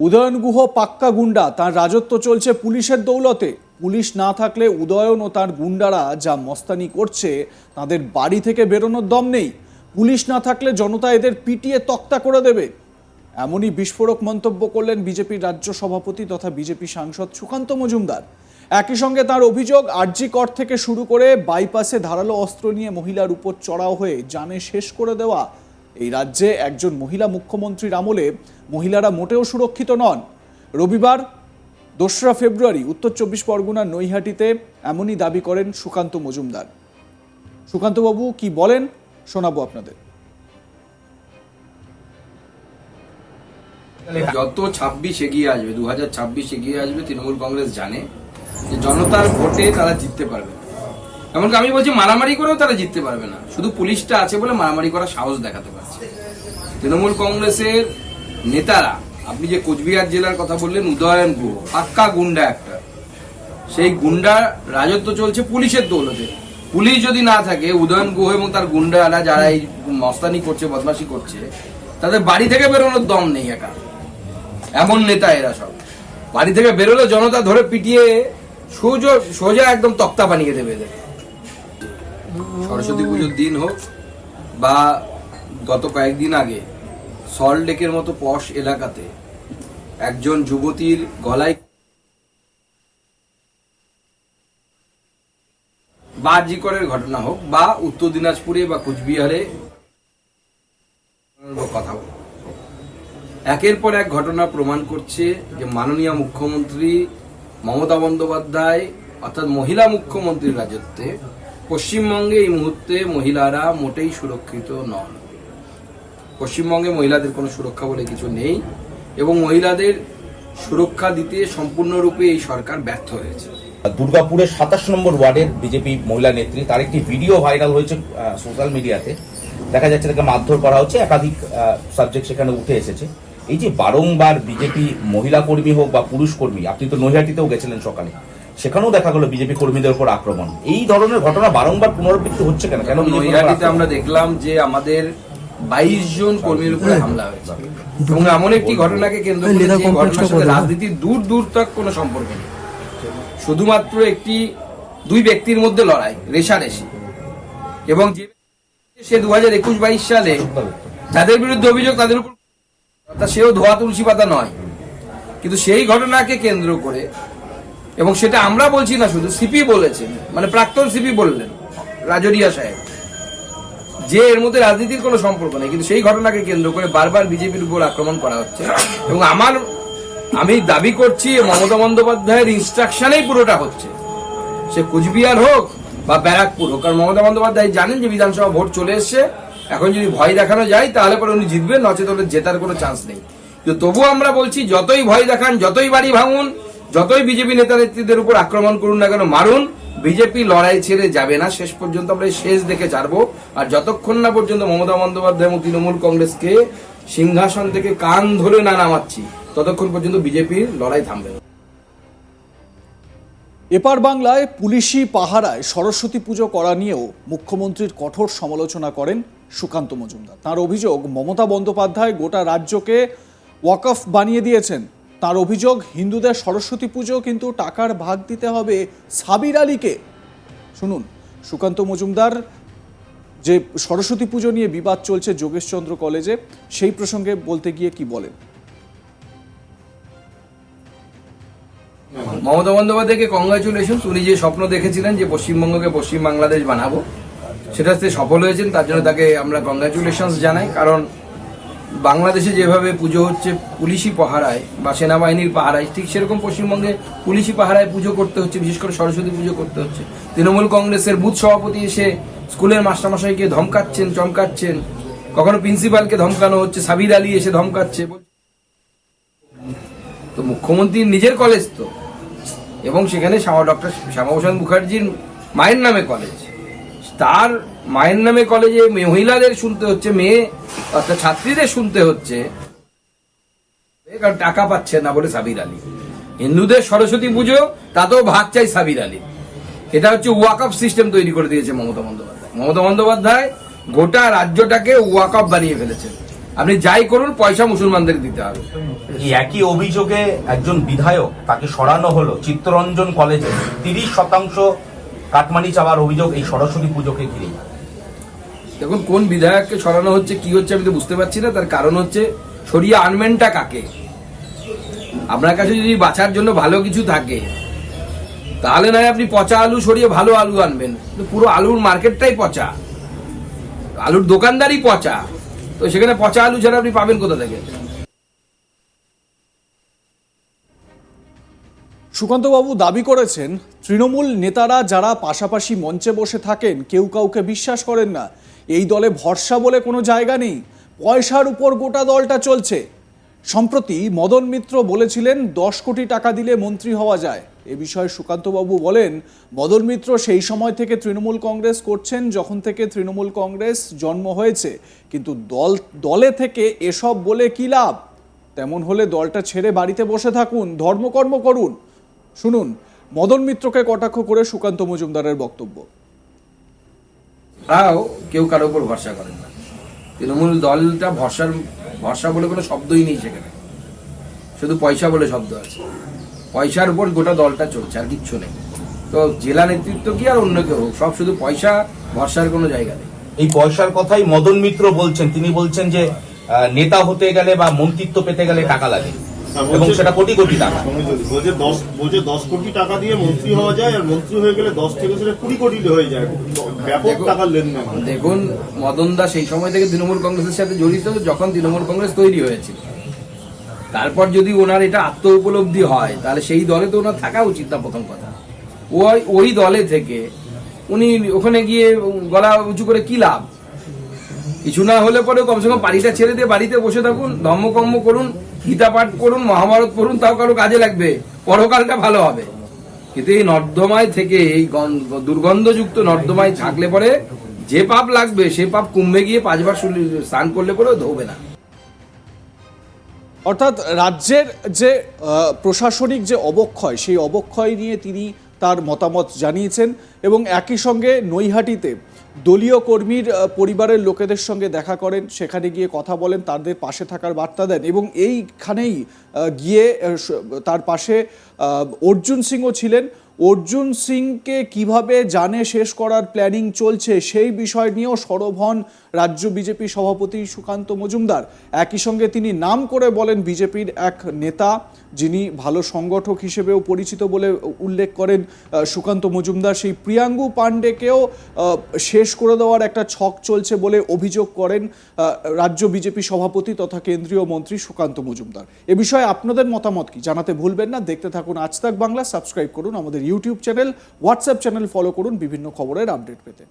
উদয়ন গুহ পাক্কা গুন্ডা, তার রাজত্ব চলছে পুলিশের দৌলতে। পুলিশ না থাকলে উদয়ন ও তার গুন্ডারা যা মস্তানি করছে, তাদের বাড়ি থেকে বেরোনোর দম নেই। পুলিশ না থাকলে জনতা এদের পিটিয়ে তক্তা করে দেবে। এমনই বিস্ফোরক মন্তব্য করলেন বিজেপির রাজ্য সভাপতি তথা বিজেপি সাংসদ সুকান্ত মজুমদার। একই সঙ্গে তার অভিযোগ, আরজি কর থেকে শুরু করে বাইপাসে ধারালো অস্ত্র নিয়ে মহিলার উপর চড়াও হয়ে জানে শেষ করে দেওয়া এই রাজ্যে একজন মহিলা মুখ্যমন্ত্রীর আমলে মহিলারা মোটেও সুরক্ষিত নন। রবিবার দোসরা ফেব্রুয়ারি উত্তর চব্বিশ পরগনার নৈহাটিতে এমনই দাবি করেন সুকান্ত মজুমদার। সুকান্তবাবু কি বলেন? শোনাবো আপনাদের। যত ছাব্বিশ এগিয়ে আসবে, দু হাজার ছাব্বিশ এগিয়ে আসবে, তৃণমূল কংগ্রেস জানে যে জনতার ভোটে তারা জিততে পারবে। এমনকি আমি বলছি মারামারি করেও তারা জিততে পারবে না। শুধু পুলিশটা আছে বলে মারামারি করার সাহস দেখাতে পারছে তৃণমূল কংগ্রেসের নেতারা, আপনি যে কোচবিহার জেলার কথা বললেন, উদয়ন গুহ, পাক্কা গুন্ডা একটা। সেই গুন্ডা রাজত্ব চলছে পুলিশের দৌলতে। পুলিশ যদি না থাকে, উদয়ন গুহ এবং তার গুন্ডারা যারা এই মস্তানি করছে, বদমাশি করছে, তাদের বাড়ি থেকে বেরোনোর দম নেই একা। এমন নেতা এরা সব। বাড়ি থেকে বেরোলে জনতা ধরে পিটিয়ে সোজা সোজা একদম তক্তা বানিয়ে দেবে এদের সরস্বতী পুজোর দিন হোক বা গত কয়েকদিন আগে সল্ট লেকের মতো পশ এলাকাতে একজন যুবতীর গলায় বা জিকরের ঘটনা হোক বা উত্তর দিনাজপুরে বা কুচবিহারে কথা একের পর এক ঘটনা প্রমাণ করছে যে মাননীয় মুখ্যমন্ত্রী মমতা বন্দ্যোপাধ্যায় অর্থাৎ মহিলা মুখ্যমন্ত্রীর রাজত্বে পশ্চিমবঙ্গে এই মুহূর্তে মহিলারা মোটেই সুরক্ষিত নন। পশ্চিমবঙ্গে মহিলাদের কোনো সুরক্ষা বলে কিছু নেই এবং মহিলাদের সুরক্ষা দিতে সম্পূর্ণরূপে এই সরকার ব্যর্থ হয়েছে। দুর্গাপুরের সাতাশ নম্বর ওয়ার্ডের বিজেপি মহিলা নেত্রী, তার একটি ভিডিও ভাইরাল হয়েছে সোশ্যাল মিডিয়াতে। দেখা যাচ্ছে তাকে মারধর করা হচ্ছে, একাধিক সাবজেক্ট সেখানে উঠে এসেছে। এই যে বারংবার বিজেপি মহিলা কর্মী হোক বা পুরুষ কর্মী আপনি তো নৈহাটিতেও গেছিলেন সকালে সেখানেও দেখা গেল বিজেপি কর্মীদের উপর আক্রমণ। এই ধরনের ঘটনা বারংবার পুনরাবৃত্তি হচ্ছে কেন? কেন? আমরা দেখলাম যে আমাদের বাইশ জন কর্মীর উপরে হামলা হয়েছে। এবং এমন একটি ঘটনাকে কেন্দ্র করে রাজনীতির দূর দূর তক কোনো সম্পর্ক নেই। শুধুমাত্র একটি দুই ব্যক্তির মধ্যে লড়াই রেশারেশি এবং যে সে দু হাজার একুশ বাইশ সালে যাদের বিরুদ্ধে অভিযোগ তাদের উপর অর্থাৎ সেও ধোয়া তুলসী পাতা নয়। কিন্তু সেই ঘটনাকে কেন্দ্র করে এবং সেটা আমরা বলছি না, শুধু সিপি বলেছেন। মানে প্রাক্তন সিপি বললেন, রাজরিয়া সাহেব। যে এর মধ্যে রাজনীতির কোনো সম্পর্ক নেই, কিন্তু সেই ঘটনাকে কেন্দ্র করে বারবার বিজেপির উপর আক্রমণ করা হচ্ছে। এবং আমার, আমি দাবি করছি, মমতা বন্দ্যোপাধ্যায়ের ইনস্ট্রাকশনেই পুরোটা হচ্ছে। সে কুচবিহার হোক বা ব্যারাকপুর হোক, কারণ মমতা বন্দ্যোপাধ্যায় জানেন যে বিধানসভা ভোট চলে এসছে। এখন যদি ভয় দেখানো যায়, তাহলে পরে উনি জিতবেন নচেত জেতার কোনো চান্স নেই। কিন্তু তবুও আমরা বলছি, যতই ভয় দেখান, যতই বাড়ি ভাঙুন যতই বিজেপি নেতা নেত্রীদের উপর আক্রমণ করুন না কেন, মারুন, বিজেপি লড়াই ছেড়ে যাবে না। শেষ পর্যন্ত আমরা শেষ দেখে ছাড়বো। আর যতক্ষণ না পর্যন্ত মমতা বন্দ্যোপাধ্যায় এবং তৃণমূল কংগ্রেসকে সিংহাসন থেকে কান ধরে না নামাচ্ছি, ততক্ষণ পর্যন্ত বিজেপির লড়াই থামবে না। এপার বাংলায় পুলিশি পাহারায় সরস্বতী পুজো করা নিয়েও মুখ্যমন্ত্রীর কঠোর সমালোচনা করেন সুকান্ত মজুমদার। তার অভিযোগ, মমতা বন্দ্যোপাধ্যায় গোটা রাজ্যকে ওয়াকফ বানিয়ে দিয়েছেন। তার অভিযোগ, হিন্দুদের সরস্বতী পুজো কিন্তু টাকার ভাগ দিতে হবে সাবির আলীকে। শুনুন, সুকান্ত মজুমদার, যে সরস্বতী পুজো নিয়ে বিবাদ চলছে যোগেশচন্দ্র কলেজে, সেই প্রসঙ্গে বলতে গিয়ে কি বলেন? মমতা বন্দ্যোপাধ্যায়কে কংগ্রাচুলেশন উনি যে স্বপ্ন দেখেছিলেন যে পশ্চিমবঙ্গকে পশ্চিম বাংলাদেশ বানাবো, সেটা সফল হয়েছেন, তার জন্য তাকে আমরা কংগ্রাচুলেশন জানাই। কারণ বাংলাদেশে যেভাবে পুজো হচ্ছে পুলিশি পাহারায় বা সেনাবাহিনীর পাহারায়, ঠিক সেরকম পশ্চিমবঙ্গে পুলিশি পাহারায় পুজো করতে হচ্ছে, বিশেষ করে সরস্বতী পুজো করতে হচ্ছে। তৃণমূল কংগ্রেসের বুথ সভাপতি এসে স্কুলের মাস্টারমশাইকে ধমকাচ্ছেন, চমকাচ্ছেন। কখনো প্রিন্সিপালকে ধমকানো হচ্ছে, সাবির আলী এসে ধমকাচ্ছে। তো মুখ্যমন্ত্রীর নিজের কলেজ তো, এবং সেখানে শ্যামা ডক্টর শ্যামাভূষণ মুখার্জির মায়ের নামে কলেজ। তার মায়ের নামে কলেজে মহিলাদের শুনতে হচ্ছে, মেয়ে অর্থাৎ ছাত্রীদের শুনতে হচ্ছে। কারণ টাকা পাচ্ছে না বলে সাবির আলী। হিন্দুদের সরস্বতী পুজো, তাতেও ভাগ চাই সাবির আলী। এটা হচ্ছে ওয়াকআপ সিস্টেম তৈরি করে দিয়েছে মমতা বন্দ্যোপাধ্যায়। মমতা বন্দ্যোপাধ্যায় গোটা রাজ্যটাকে ওয়াকআপ বানিয়ে ফেলেছেন। আপনি যাই করুন, পয়সা মুসলমানদের দিতে হবে। একই অভিযোগে একজন বিধায়ক তাকে সরানো হলো চিত্তরঞ্জন কলেজে তিরিশ শতাংশ কাটমানি চাওয়ার অভিযোগ এই সরস্বতী পুজোকে ঘিরে দেখুন, কোন বিধায়ককে সরানো হচ্ছে, কি হচ্ছে আমি তো বুঝতে পারছি না। তার কারণ হচ্ছে সরিয়ে আনবেনটা কাকে? আপনার কাছে যদি বাঁচার জন্য ভালো কিছু থাকে, তাহলে নয় আপনি পচা আলু সরিয়ে ভালো আলু আনবেন। পুরো আলুর মার্কেটটাই পচা। আলুর দোকানদারই পচা। তো সেখানে পচা আলু ছাড়া আপনি পাবেন কোথা থেকে? সুকান্তবাবু দাবি করেছেন, তৃণমূল নেতারা যারা পাশাপাশি মঞ্চে বসে থাকেন, কেউ কাউকে বিশ্বাস করেন না। এই দলে ভরসা বলে কোনো জায়গা নেই। পয়সার উপর গোটা দলটা চলছে। সম্প্রতি মদন মিত্র বলেছিলেন, দশ কোটি টাকা দিলে মন্ত্রী হওয়া যায়। এ বিষয়ে সুকান্তবাবু বলেন, মদন মিত্র সেই সময় থেকে তৃণমূল কংগ্রেস করছেন, যখন থেকে তৃণমূল কংগ্রেস জন্ম হয়েছে। কিন্তু দল, দলে থেকে এসব বলে কী লাভ? তেমন হলে দলটা ছেড়ে বাড়িতে বসে থাকুন, ধর্মকর্ম করুন। শুনুন মদন মিত্রকে কটাক্ষ করে সুকান্ত মজুমদারের বক্তব্য। তারাও কেউ কারোর উপর ভরসা করেন না। তৃণমূল দলটা ভরসার ভরসা বলে কোনো শব্দই নেই সেখানে। শুধু পয়সা বলে শব্দ আছে। পয়সার উপর গোটা দলটা চলছে আর কিচ্ছু নেই। তো জেলা নেতৃত্ব কি আর অন্য কেউ? সব শুধু পয়সা ভরসার কোনো জায়গা নেই। এই পয়সার কথাই মদন মিত্র বলছেন। তিনি বলছেন যে আহ, নেতা হতে গেলে বা মন্ত্রিত্ব পেতে গেলে টাকা লাগে। এবং সেটা কোটি কোটি টাকা। বলছে দশ বলছে দশ কোটি টাকা দিয়ে মন্ত্রী হওয়া যায় আর মন্ত্রী হয়ে গেলে দশ থেকে সেটা কুড়ি কোটি হয়ে যায়। ব্যাপক টাকার লেনদেন। দেখুন মদন দা সেই সময় থেকে তৃণমূল কংগ্রেসের সাথে জড়িত যখন তৃণমূল কংগ্রেস তৈরি হয়েছিল। তারপর যদি ওনার এটা আত্ম উপলব্ধি হয় তাহলে সেই দলে তো ওনার থাকা উচিত না প্রথম কথা। ওই ওই দলে থেকে উনি ওখানে গিয়ে গলা উঁচু করে কি লাভ? কিছু না হলে পরে কমসে কম বাড়িটা ছেড়ে দিয়ে বাড়িতে বসে থাকুন ধর্মকর্ম করুন গীতা পাঠ করুন মহাভারত পড়ুন, তাও কারও কাজে লাগবে। পরকালটা ভালো হবে। কিন্তু এই নর্দমায় থেকে এই গন্ধ- দুর্গন্ধযুক্ত নর্দমায় থাকলে পরে যে পাপ লাগবে, সে পাপ কুম্ভে গিয়ে পাঁচবার স্নান করলে পরে ধোবে না। অর্থাৎ রাজ্যের যে প্রশাসনিক যে অবক্ষয়, সেই অবক্ষয় নিয়ে তিনি তার মতামত জানিয়েছেন এবং একই সঙ্গে নৈহাটিতে দলীয় কর্মীর পরিবারের লোকেদের সঙ্গে দেখা করেন, সেখানে গিয়ে কথা বলেন, তাদের পাশে থাকার বার্তা দেন এবং এইখানেই গিয়ে তার পাশে অর্জুন সিংও ছিলেন। অর্জুন সিংকে কীভাবে জানে শেষ করার প্ল্যানিং চলছে সেই বিষয় নিয়েও সরব হন রাজ্য বিজেপি সভাপতি সুকান্ত মজুমদার। একই সঙ্গে তিনি নাম করে বলেন বিজেপির এক নেতা, যিনি ভালো সংগঠক হিসেবেও পরিচিত বলে উল্লেখ করেন সুকান্ত মজুমদার। সেই প্রিয়াঙ্গু পাণ্ডেকেও শেষ করে দেওয়ার একটা ছক চলছে বলে অভিযোগ করেন রাজ্য বিজেপি সভাপতি তথা কেন্দ্রীয় মন্ত্রী সুকান্ত মজুমদার। এ বিষয়ে আপনাদের মতামত কি? জানাতে ভুলবেন না। দেখতে থাকুন আজ তাক বাংলা। সাবস্ক্রাইব করুন আমাদের YouTube channel WhatsApp channel follow করুন বিভিন্ন খবরের আপডেট পেতে।